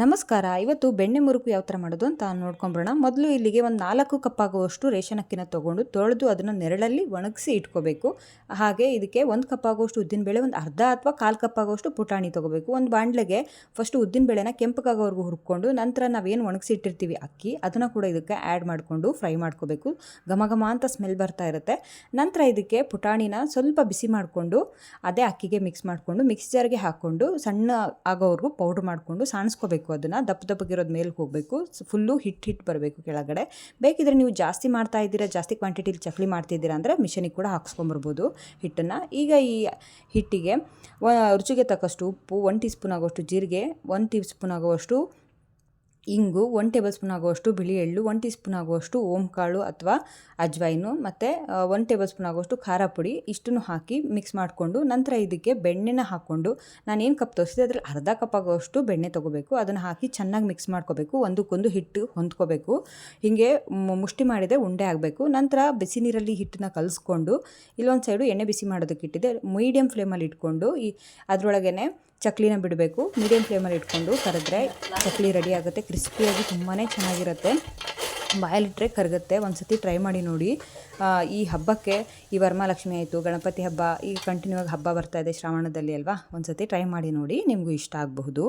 ನಮಸ್ಕಾರ. ಇವತ್ತು ಬೆಣ್ಣೆ ಮುರುಕು ಯಾವ ಥರ ಮಾಡೋದು ಅಂತ ನೋಡ್ಕೊಂಬರೋಣ. ಮೊದಲು ಇಲ್ಲಿಗೆ ಒಂದು ನಾಲ್ಕು ಕಪ್ ಆಗುವಷ್ಟು ರೇಷನ್ ಅಕ್ಕಿನ ತೊಗೊಂಡು ತೊಳೆದು ಅದನ್ನು ನೆರಳಲ್ಲಿ ಒಣಗಿಸಿ ಇಟ್ಕೋಬೇಕು. ಹಾಗೆ ಇದಕ್ಕೆ ಒಂದು ಕಪ್ ಆಗುವಷ್ಟು ಉದ್ದಿನಬೇಳೆ ಒಂದು ಅರ್ಧ ಅಥವಾ ಕಾಲು ಕಪ್ ಆಗುವಷ್ಟು ಪುಟಾಣಿ ತೊಗೋಬೇಕು. ಒಂದು ಬಾಂಡ್ಲೆಗೆ ಫಸ್ಟು ಉದ್ದಿನಬೇಳೆನ ಕೆಂಪಗಾಗೋವರೆಗೂ ಹುರ್ಕೊಂಡು ನಂತರ ನಾವೇನು ಒಣಗಿಸಿ ಇಟ್ಟಿರ್ತೀವಿ ಅಕ್ಕಿ, ಅದನ್ನು ಕೂಡ ಇದಕ್ಕೆ ಆ್ಯಡ್ ಮಾಡಿಕೊಂಡು ಫ್ರೈ ಮಾಡ್ಕೋಬೇಕು. ಘಮ ಘಮ ಅಂತ ಸ್ಮೆಲ್ ಬರ್ತಾ ಇರುತ್ತೆ. ನಂತರ ಇದಕ್ಕೆ ಪುಟಾಣಿನ ಸ್ವಲ್ಪ ಬಿಸಿ ಮಾಡಿಕೊಂಡು ಅದೇ ಅಕ್ಕಿಗೆ ಮಿಕ್ಸ್ ಮಾಡಿಕೊಂಡು ಮಿಕ್ಸ್ ಜಾರ್ಗೆ ಹಾಕ್ಕೊಂಡು ಸಣ್ಣ ಆಗೋವರೆಗೂ ಪೌಡ್ರ್ ಮಾಡಿಕೊಂಡು ಸಾಣಿಸ್ಕೋಬೇಕು. ಅದನ್ನು ದಪ್ಪ ದಪ್ಪಗಿರೋದು ಮೇಲೆ ಹೋಗಬೇಕು. ಫುಲ್ಲು ಹಿಟ್ಟು ಹಿಟ್ಟು ಬರಬೇಕು ಕೆಳಗಡೆ. ಬೇಕಿದ್ರೆ ನೀವು ಜಾಸ್ತಿ ಮಾಡ್ತಾ ಇದ್ದೀರಾ, ಜಾಸ್ತಿ ಕ್ವಾಂಟಿಟಿಲಿ ಚಕ್ಲಿ ಮಾಡ್ತಿದ್ದೀರಾ ಅಂದರೆ ಮಿಷನಿಗೆ ಕೂಡ ಹಾಕ್ಸ್ಕೊಂಬರ್ಬೋದು ಹಿಟ್ಟನ್ನು. ಈಗ ಈ ಹಿಟ್ಟಿಗೆ ರುಚಿಗೆ ತಕ್ಕಷ್ಟು ಉಪ್ಪು ಒನ್ ಟೀ ಸ್ಪೂನ್ ಆಗುವಷ್ಟು ಜೀರಿಗೆ ಒನ್ ಟೀ ಸ್ಪೂನ್ ಆಗುವಷ್ಟು ಇಂಗು ಒನ್ ಟೇಬಲ್ ಸ್ಪೂನ್ ಆಗುವಷ್ಟು ಬಿಳಿ ಎಳ್ಳು ಒನ್ ಟೀ ಸ್ಪೂನ್ ಆಗುವಷ್ಟು ಓಂಕಾಳು ಅಥವಾ ಅಜ್ವೈನು, ಮತ್ತು ಒನ್ ಟೇಬಲ್ ಸ್ಪೂನ್ ಆಗುವಷ್ಟು ಖಾರ ಪುಡಿ, ಇಷ್ಟನ್ನು ಹಾಕಿ ಮಿಕ್ಸ್ ಮಾಡಿಕೊಂಡು ನಂತರ ಇದಕ್ಕೆ ಬೆಣ್ಣೆನ ಹಾಕ್ಕೊಂಡು ನಾನು ಏನು ಕಪ್ ತೋರಿಸಿದೆ ಅದರಲ್ಲಿ ಅರ್ಧ ಕಪ್ ಆಗುವಷ್ಟು ಬೆಣ್ಣೆ ತೊಗೋಬೇಕು. ಅದನ್ನು ಹಾಕಿ ಚೆನ್ನಾಗಿ ಮಿಕ್ಸ್ ಮಾಡ್ಕೋಬೇಕು. ಒಂದಕ್ಕೊಂದು ಹಿಟ್ಟು ಹೊಂದ್ಕೋಬೇಕು. ಹೀಗೆ ಮುಷ್ಟಿ ಮಾಡಿದೆ ಉಂಡೆ ಆಗಬೇಕು. ನಂತರ ಬಿಸಿ ನೀರಲ್ಲಿ ಹಿಟ್ಟನ್ನ ಕಲಿಸ್ಕೊಂಡು ಇಲ್ಲೊಂದು ಸೈಡು ಎಣ್ಣೆ ಬಿಸಿ ಮಾಡೋದಕ್ಕೆ ಇಟ್ಟಿದೆ ಮೀಡಿಯಮ್ ಫ್ಲೇಮಲ್ಲಿ ಇಟ್ಕೊಂಡು ಈ ಅದರೊಳಗೇ ಚಕ್ಲಿನ ಬಿಡಬೇಕು. ಮೀಡಿಯಮ್ ಫ್ಲೇಮಲ್ಲಿ ಇಟ್ಕೊಂಡು ಕರೆದ್ರೆ ಚಕ್ಲಿ ರೆಡಿ ಆಗುತ್ತೆ. ಕ್ರಿಸ್ಪಿಯಾಗಿ ತುಂಬಾ ಚೆನ್ನಾಗಿರುತ್ತೆ. ಬಾಯಲ್ಲಿಟ್ಟರೆ ಕರಗುತ್ತೆ. ಒಂದು ಸತಿ ಟ್ರೈ ಮಾಡಿ ನೋಡಿ. ಈ ಹಬ್ಬಕ್ಕೆ ಈ ವರ್ಮಾಲಕ್ಷ್ಮಿ ಆಯಿತು, ಗಣಪತಿ ಹಬ್ಬ ಈಗ ಕಂಟಿನ್ಯೂ ಆಗಿ ಹಬ್ಬ ಬರ್ತಾ ಇದೆ ಶ್ರಾವಣದಲ್ಲಿ ಅಲ್ವಾ? ಒಂದು ಸತಿ ಟ್ರೈ ಮಾಡಿ ನೋಡಿ. ನಿಮಗೂ ಇಷ್ಟ ಆಗಬಹುದು.